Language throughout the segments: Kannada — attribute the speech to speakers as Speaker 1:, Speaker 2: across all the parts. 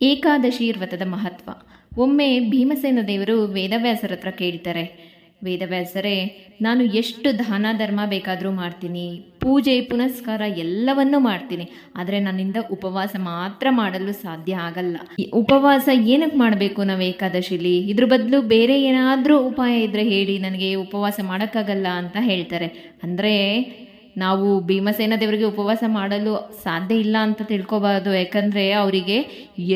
Speaker 1: ಏಕಾದಶಿ ವ್ರತದ ಮಹತ್ವ. ಒಮ್ಮೆ ಭೀಮಸೇನ ದೇವರು ವೇದವ್ಯಾಸರ ಹತ್ರ ಕೇಳ್ತಾರೆ, ವೇದವ್ಯಾಸರೇ, ನಾನು ಎಷ್ಟು ದಾನ ಧರ್ಮ ಬೇಕಾದರೂ ಮಾಡ್ತೀನಿ. ಪೂಜೆ, ಪುನಸ್ಕಾರ ಎಲ್ಲವನ್ನೂ ಮಾಡ್ತೀನಿ. ಆದರೆ ನನ್ನಿಂದ ಉಪವಾಸ ಮಾತ್ರ ಮಾಡಲು ಸಾಧ್ಯ ಆಗಲ್ಲ. ಉಪವಾಸ ಏನಕ್ಕೆ ಮಾಡಬೇಕು ನಾವು ಏಕಾದಶಿಲಿ? ಇದ್ರ ಬದಲು ಬೇರೆ ಏನಾದರೂ ಉಪಾಯ ಇದ್ದರೆ ಹೇಳಿ, ನನಗೆ ಉಪವಾಸ ಮಾಡೋಕ್ಕಾಗಲ್ಲ ಅಂತ ಹೇಳ್ತಾರೆ. ಅಂದರೆ ನಾವು ಭೀಮಸೇನ ದೇವರಿಗೆ ಉಪವಾಸ ಮಾಡಲು ಸಾಧ್ಯ ಇಲ್ಲ ಅಂತ ತಿಳ್ಕೊಬಾರ್ದು. ಯಾಕಂದರೆ ಅವರಿಗೆ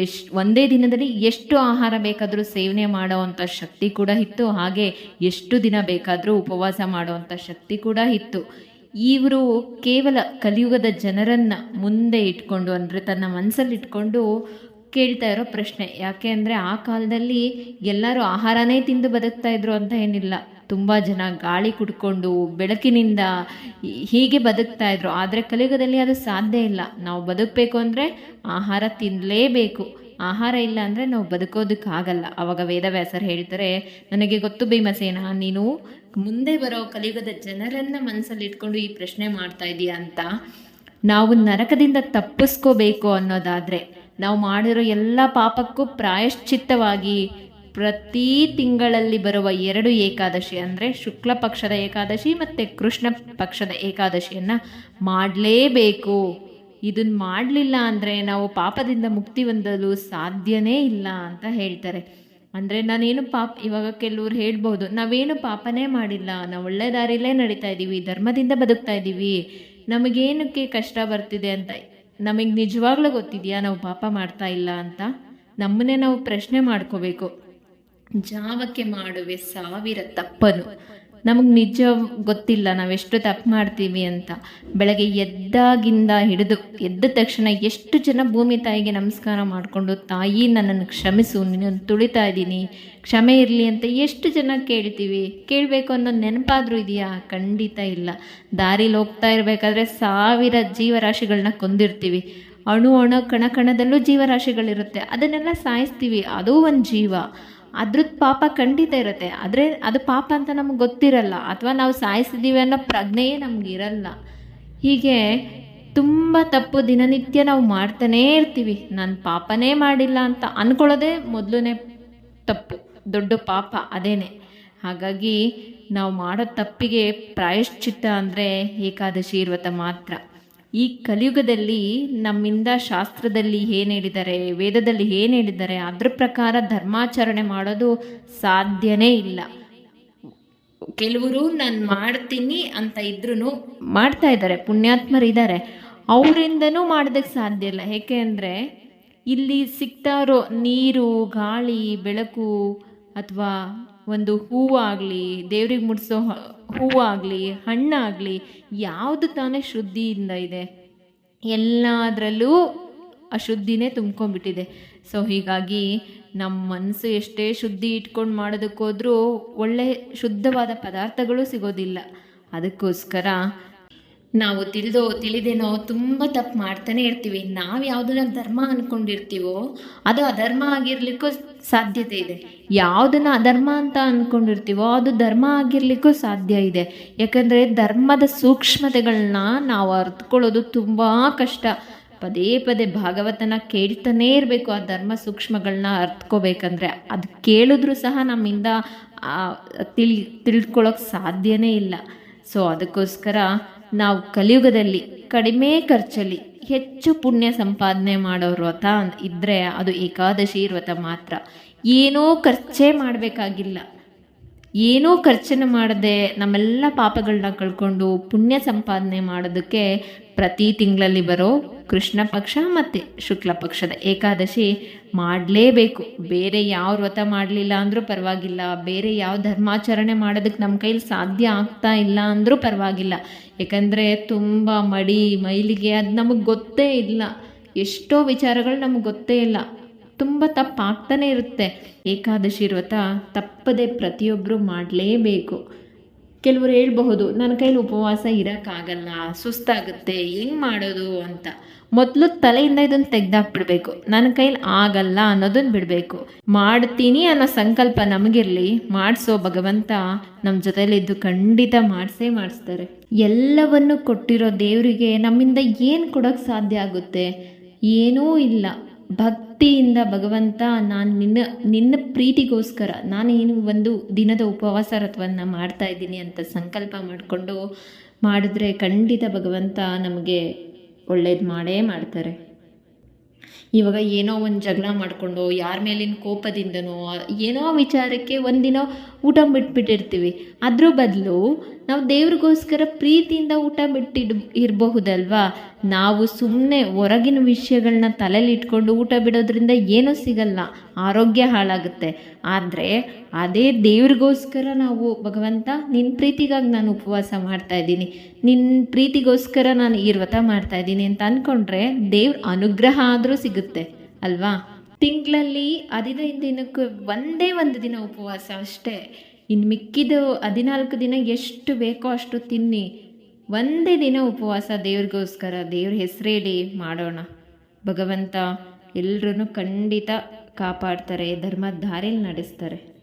Speaker 1: ಎಷ್ಟು, ಒಂದೇ ದಿನದಲ್ಲಿ ಎಷ್ಟು ಆಹಾರ ಬೇಕಾದರೂ ಸೇವನೆ ಮಾಡೋವಂಥ ಶಕ್ತಿ ಕೂಡ ಇತ್ತು. ಹಾಗೆ ಎಷ್ಟು ದಿನ ಬೇಕಾದರೂ ಉಪವಾಸ ಮಾಡುವಂಥ ಶಕ್ತಿ ಕೂಡ ಇತ್ತು. ಇವರು ಕೇವಲ ಕಲಿಯುಗದ ಜನರನ್ನು ಮುಂದೆ ಇಟ್ಕೊಂಡು, ಅಂದರೆ ತನ್ನ ಮನಸ್ಸಲ್ಲಿ ಇಟ್ಕೊಂಡು ಕೇಳ್ತಾ ಇರೋ ಪ್ರಶ್ನೆ. ಯಾಕೆ ಅಂದರೆ ಆ ಕಾಲದಲ್ಲಿ ಎಲ್ಲರೂ ಆಹಾರನೇ ತಿಂದು ಬದುಕ್ತಾ ಇದ್ರು ಅಂತ ಏನಿಲ್ಲ. ತುಂಬ ಜನ ಗಾಳಿ ಕುಡ್ಕೊಂಡು ಬೆಳಕಿನಿಂದ ಹೀಗೆ ಬದುಕ್ತಾ ಇದ್ರು. ಆದರೆ ಕಲಿಯುಗದಲ್ಲಿ ಅದು ಸಾಧ್ಯ ಇಲ್ಲ. ನಾವು ಬದುಕಬೇಕು ಅಂದರೆ ಆಹಾರ ತಿನ್ನಲೇಬೇಕು ಆಹಾರ ಇಲ್ಲ ಅಂದರೆ ನಾವು ಬದುಕೋದಕ್ಕಾಗಲ್ಲ. ಆವಾಗ ವೇದವ್ಯಾಸರು ಹೇಳ್ತಾರೆ ನನಗೆ ಗೊತ್ತು ಭೀಮಸೇನ, ನೀನು ಮುಂದೆ ಬರೋ ಕಲಿಯುಗದ ಜನರನ್ನು ಮನಸ್ಸಲ್ಲಿ ಇಟ್ಕೊಂಡು ಈ ಪ್ರಶ್ನೆ ಮಾಡ್ತಾ ಇದೀಯ ಅಂತ. ನಾವು ನರಕದಿಂದ ತಪ್ಪಿಸ್ಕೋಬೇಕು ಅನ್ನೋದಾದರೆ, ನಾವು ಮಾಡಿರೋ ಎಲ್ಲ ಪಾಪಕ್ಕೂ ಪ್ರಾಯಶ್ಚಿತ್ತವಾಗಿ ಪ್ರತಿ ತಿಂಗಳಲ್ಲಿ ಬರುವ ಎರಡು ಏಕಾದಶಿ ಅಂದರೆ ಶುಕ್ಲ ಪಕ್ಷದ ಏಕಾದಶಿ ಮತ್ತು ಕೃಷ್ಣ ಪಕ್ಷದ ಏಕಾದಶಿಯನ್ನು ಮಾಡಲೇಬೇಕು. ಇದನ್ನು ಮಾಡಲಿಲ್ಲ ಅಂದರೆ ನಾವು ಪಾಪದಿಂದ ಮುಕ್ತಿ ಹೊಂದಲು ಸಾಧ್ಯನೇ ಇಲ್ಲ ಅಂತ ಹೇಳ್ತಾರೆ. ಅಂದರೆ ನಾನೇನು ಪಾಪ, ಇವಾಗ ಕೆಲವ್ರು ಹೇಳ್ಬೋದು, ನಾವೇನು ಪಾಪನೇ ಮಾಡಿಲ್ಲ, ನಾವು ಒಳ್ಳೆ ದಾರಿಲೇ ನಡೀತಾ ಇದ್ದೀವಿ ಧರ್ಮದಿಂದ ಬದುಕ್ತಾ ಇದ್ದೀವಿ ನಮಗೇನಕ್ಕೆ ಕಷ್ಟ ಬರ್ತಿದೆ ಅಂತ ನಮಗೆ ನಿಜವಾಗ್ಲೂ ಗೊತ್ತಿದೆಯಾ ನಾವು ಪಾಪ ಮಾಡ್ತಾ ಇಲ್ಲ ಅಂತ? ನಮ್ಮನ್ನೇ ನಾವು ಪ್ರಶ್ನೆ ಮಾಡ್ಕೋಬೇಕು. ಜಾವಕ್ಕೆ ಮಾಡುವೆ ಸಾವಿರ ತಪ್ಪನು. ನಮಗೆ ನಿಜ ಗೊತ್ತಿಲ್ಲ, ನಾವೆಷ್ಟು ತಪ್ಪು ಮಾಡ್ತೀವಿ ಅಂತ. ಬೆಳಗ್ಗೆ ಎದ್ದಾಗಿಂದ ಹಿಡಿದು, ಎದ್ದ ತಕ್ಷಣ ಎಷ್ಟು ಜನ ಭೂಮಿ ತಾಯಿಗೆ ನಮಸ್ಕಾರ ಮಾಡಿಕೊಂಡು, ತಾಯಿ, ನನ್ನನ್ನು ಕ್ಷಮಿಸು ನೀನು ತುಳಿತಾ ಇದ್ದೀನಿ. ಕ್ಷಮೆ ಇರಲಿ ಅಂತ ಎಷ್ಟು ಜನ ಕೇಳ್ತೀವಿ? ಕೇಳಬೇಕು ಅನ್ನೋ ನೆನಪಾದರೂ ಇದೆಯಾ? ಖಂಡಿತ ಇಲ್ಲ. ದಾರಿಲಿ ಹೋಗ್ತಾ ಇರಬೇಕಾದ್ರೆ ಸಾವಿರ ಜೀವರಾಶಿಗಳನ್ನ ಕೊಂದಿರ್ತೀವಿ. ಅಣು ಅಣು, ಕಣ, ಕಣದಲ್ಲೂ ಜೀವರಾಶಿಗಳಿರುತ್ತೆ. ಅದನ್ನೆಲ್ಲ ಸಾಯಿಸ್ತೀವಿ. ಅದೂ ಒಂದು ಜೀವ. ಅದ್ರದ್ದು ಪಾಪ ಖಂಡಿತ ಇರುತ್ತೆ. ಆದರೆ ಅದು ಪಾಪ ಅಂತ ನಮ್ಗೆ ಗೊತ್ತಿರಲ್ಲ. ಅಥವಾ ನಾವು ಸಾಯಿಸಿದ್ದೀವಿ ಅನ್ನೋ ಪ್ರಜ್ಞೆಯೇ ನಮ್ಗೆ ಇರಲ್ಲ. ಹೀಗೆ ತುಂಬ ತಪ್ಪು ದಿನನಿತ್ಯ ನಾವು ಮಾಡ್ತಾನೇ ಇರ್ತೀವಿ. ನಾನು ಪಾಪನೇ ಮಾಡಿಲ್ಲ ಅಂತ ಅಂದ್ಕೊಳ್ಳೋದೇ ಮೊದಲನೇ ತಪ್ಪು. ದೊಡ್ಡ ಪಾಪ ಅದೇನೆ. ಹಾಗಾಗಿ ನಾವು ಮಾಡೋ ತಪ್ಪಿಗೆ ಪ್ರಾಯಶ್ಚಿತ್ತ ಅಂದರೆ ಏಕಾದಶಿ ಇರುವತ್ತ ಮಾತ್ರ. ಈ ಕಲಿಯುಗದಲ್ಲಿ ನಮ್ಮಿಂದ ಶಾಸ್ತ್ರದಲ್ಲಿ ಏನು ಹೇಳಿದ್ದಾರೆ, ವೇದದಲ್ಲಿ ಏನು ಹೇಳಿದ್ದಾರೆ, ಅದ್ರ ಪ್ರಕಾರ ಧರ್ಮಾಚರಣೆ ಮಾಡೋದು ಸಾಧ್ಯನೇ ಇಲ್ಲ. ಕೆಲವರು ನಾನು ಮಾಡ್ತೀನಿ ಅಂತ ಇದ್ರೂ ಮಾಡ್ತಾ ಇದ್ದಾರೆ, ಪುಣ್ಯಾತ್ಮರು ಇದ್ದಾರೆ. ಅವರಿಂದನೂ ಮಾಡೋದಕ್ಕೆ ಸಾಧ್ಯ ಇಲ್ಲ. ಏಕೆ ಅಂದರೆ ಇಲ್ಲಿ ಸಿಗ್ತಾ ಇರೋ ನೀರು, ಗಾಳಿ, ಬೆಳಕು ಅಥವಾ ಒಂದು ಹೂವಾಗಲಿ ದೇವ್ರಿಗೆ ಮುಡಿಸೋ ಹೂವಾಗಲಿ ಹಣ್ಣಾಗಲಿ ಯಾವುದು ತಾನೇ ಶುದ್ಧಿಯಿಂದ ಇದೆ, ಎಲ್ಲದರಲ್ಲೂ ಅಶುದ್ಧಿನೇ ತುಂಬ್ಕೊಂಡ್ಬಿಟ್ಟಿದೆ. ಸೊ, ಹೀಗಾಗಿ ನಮ್ಮ ಮನಸ್ಸು ಎಷ್ಟೇ ಶುದ್ಧಿ ಇಟ್ಕೊಂಡು ಮಾಡೋದಕ್ಕೋದ್ರೂ ಒಳ್ಳೆ ಶುದ್ಧವಾದ ಪದಾರ್ಥಗಳು ಸಿಗೋದಿಲ್ಲ. ಅದಕ್ಕೋಸ್ಕರ ನಾವು ತಿಳಿದೋ, ತಿಳಿದೇನೋ ತುಂಬ ತಪ್ಪು ಮಾಡ್ತಾನೆ ಇರ್ತೀವಿ. ನಾವು ಯಾವುದನ್ನ ಧರ್ಮ ಅಂದ್ಕೊಂಡಿರ್ತೀವೋ ಅದು ಅಧರ್ಮ ಆಗಿರ್ಲಿಕ್ಕೂ ಸಾಧ್ಯತೆ ಇದೆ. ಯಾವುದನ್ನು ಅಧರ್ಮ ಅಂತ ಅಂದ್ಕೊಂಡಿರ್ತೀವೋ ಅದು ಧರ್ಮ ಆಗಿರಲಿಕ್ಕೂ ಸಾಧ್ಯ ಇದೆ. ಯಾಕಂದರೆ ಧರ್ಮದ ಸೂಕ್ಷ್ಮತೆಗಳನ್ನ ನಾವು ಅರ್ಥಕೊಳ್ಳೋದು ತುಂಬ ಕಷ್ಟ. ಪದೇ ಪದೇ ಭಾಗವತನ ಕೇಳ್ತಾನೇ ಇರಬೇಕು ಆ ಧರ್ಮ ಸೂಕ್ಷ್ಮಗಳನ್ನ ಅರ್ಥಕೋಬೇಕಂದ್ರೆ ಅದು ಕೇಳಿದ್ರೂ ಸಹ ನಮ್ಮಿಂದ ತಿಳಿ ತಿಳ್ಕೊಳ್ಳೋಕೆ ಸಾಧ್ಯನೇ ಇಲ್ಲ. ಸೊ ಅದಕ್ಕೋಸ್ಕರ ನಾವು ಕಲಿಯುಗದಲ್ಲಿ ಕಡಿಮೆ ಖರ್ಚಲ್ಲಿ ಹೆಚ್ಚು ಪುಣ್ಯ ಸಂಪಾದನೆ ಮಾಡೋ ವ್ರತ ಇದ್ದರೆ ಅದು ಏಕಾದಶಿ ವ್ರತ ಮಾತ್ರ. ಏನೂ ಖರ್ಚೇ ಮಾಡಬೇಕಾಗಿಲ್ಲ. ಏನೂ ಖರ್ಚನ್ನು ಮಾಡದೆ ನಮ್ಮೆಲ್ಲ ಪಾಪಗಳನ್ನ ಕಳ್ಕೊಂಡು ಪುಣ್ಯ ಸಂಪಾದನೆ ಮಾಡೋದಕ್ಕೆ ಪ್ರತಿ ತಿಂಗಳಲ್ಲಿ ಬರೋ ಕೃಷ್ಣ ಪಕ್ಷ ಮತ್ತು ಶುಕ್ಲ ಪಕ್ಷದ ಏಕಾದಶಿ ಮಾಡಲೇಬೇಕು. ಬೇರೆ ಯಾವ ವ್ರತ ಮಾಡಲಿಲ್ಲ ಅಂದರೂ ಪರವಾಗಿಲ್ಲ. ಬೇರೆ ಯಾವ ಧರ್ಮಾಚರಣೆ ಮಾಡೋದಕ್ಕೆ ನಮ್ಮ ಕೈಲಿ ಸಾಧ್ಯ ಆಗ್ತಾ ಇಲ್ಲ ಅಂದರೂ ಪರವಾಗಿಲ್ಲ. ಯಾಕಂದರೆ ತುಂಬ ಮಡಿ, ಮೈಲಿಗೆ ಅದು ನಮಗೆ ಗೊತ್ತೇ ಇಲ್ಲ. ಎಷ್ಟೋ ವಿಚಾರಗಳು ನಮಗೆ ಗೊತ್ತೇ ಇಲ್ಲ. ತುಂಬ ತಪ್ಪಾಗ್ತಾನೆ ಇರುತ್ತೆ. ಏಕಾದಶಿ ವ್ರತ ತಪ್ಪದೆ ಪ್ರತಿಯೊಬ್ಬರು ಮಾಡಲೇಬೇಕು. ಕೆಲವರು ಹೇಳ್ಬಹುದು, ನನ್ನ ಕೈಲಿ ಉಪವಾಸ ಇರೋಕ್ಕಾಗಲ್ಲ, ಸುಸ್ತಾಗುತ್ತೆ, ಹೆಂಗೆ ಮಾಡೋದು? ಅಂತ. ಮೊದಲು ತಲೆಯಿಂದ ಇದನ್ನು ತೆಗೆದಾಕ್ಬಿಡ್ಬೇಕು. ನನ್ನ ಕೈಲಿ ಆಗಲ್ಲ ಅನ್ನೋದನ್ನು ಬಿಡಬೇಕು. ಮಾಡ್ತೀನಿ ಅನ್ನೋ ಸಂಕಲ್ಪ ನಮಗಿರಲಿ, ಮಾಡಿಸೋ ಭಗವಂತ ನಮ್ಮ ಜೊತೆಲಿದ್ದು ಖಂಡಿತ ಮಾಡಿಸೇ ಮಾಡಿಸ್ತಾರೆ. ಎಲ್ಲವನ್ನು ಕೊಟ್ಟಿರೋ ದೇವರಿಗೆ ನಮ್ಮಿಂದ ಏನು ಕೊಡೋಕ್ಕೆ ಸಾಧ್ಯ ಆಗುತ್ತೆ? ಏನೂ ಇಲ್ಲ. ಭಕ್ತಿಯಿಂದ ಭಗವಂತ ನಾನು ನಿನ್ನ ನಿನ್ನ ಪ್ರೀತಿಗೋಸ್ಕರ, ನಾನು ಏನು ಒಂದು ದಿನದ ಉಪವಾಸ ವ್ರತವನ್ನು ಮಾಡ್ತಾ ಇದ್ದೀನಿ ಅಂತ ಸಂಕಲ್ಪ ಮಾಡಿಕೊಂಡು ಮಾಡಿದ್ರೆ ಖಂಡಿತ ಭಗವಂತ ನಮಗೆ ಒಳ್ಳೇದು ಮಾಡೇ ಮಾಡ್ತಾರೆ. ಇವಾಗ ಏನೋ ಒಂದು ಜಗಳ ಮಾಡಿಕೊಂಡು ಯಾರ ಮೇಲಿನ ಕೋಪದಿಂದನೋ, ಏನೋ ವಿಚಾರಕ್ಕೆ ಒಂದಿನ ಊಟ ಬಿಟ್ಬಿಟ್ಟಿರ್ತೀವಿ. ಅದ್ರ ಬದಲು ನಾವು ದೇವ್ರಿಗೋಸ್ಕರ ಪ್ರೀತಿಯಿಂದ ಊಟ ಬಿಟ್ಟಿಡ್ ಇರಬಹುದಲ್ವಾ? ನಾವು ಸುಮ್ಮನೆ ಹೊರಗಿನ ವಿಷಯಗಳನ್ನ ತಲೆಯಲ್ಲಿ ಇಟ್ಕೊಂಡು ಊಟ ಬಿಡೋದ್ರಿಂದ ಏನೂ ಸಿಗಲ್ಲ. ಆರೋಗ್ಯ ಹಾಳಾಗುತ್ತೆ. ಆದರೆ ಅದೇ ದೇವ್ರಿಗೋಸ್ಕರ ನಾವು ಭಗವಂತ ನಿನ್ನ ಪ್ರೀತಿಗಾಗಿ ನಾನು ಉಪವಾಸ ಮಾಡ್ತಾ ಇದ್ದೀನಿ. ನಿನ್ನ ಪ್ರೀತಿಗೋಸ್ಕರ ನಾನು ಈ ವ್ರತ ಮಾಡ್ತಾ ಇದ್ದೀನಿ ಅಂತ ಅಂದ್ಕೊಂಡ್ರೆ ದೇವ್ರ ಅನುಗ್ರಹ ಆದರೂ ಸಿಗುತ್ತೆ, ಅಲ್ವಾ? ತಿಂಗಳಲ್ಲಿ ಹದಿನೈದು ದಿನಕ್ಕೆ ಒಂದೇ ಒಂದು ದಿನ ಉಪವಾಸ ಅಷ್ಟೇ. ಇನ್ನು ಮಿಕ್ಕಿದ ಹದಿನಾಲ್ಕು ದಿನ ಎಷ್ಟು ಬೇಕೋ ಅಷ್ಟು ತಿನ್ನಿ. ಒಂದೇ ದಿನ ಉಪವಾಸ ದೇವ್ರಿಗೋಸ್ಕರ, ದೇವ್ರ ಹೆಸರೇಳಿ ಮಾಡೋಣ. ಭಗವಂತ ಎಲ್ಲರೂ ಖಂಡಿತ ಕಾಪಾಡ್ತಾರೆ ಧರ್ಮದ ದಾರಿಲಿ ನಡೆಸ್ತಾರೆ.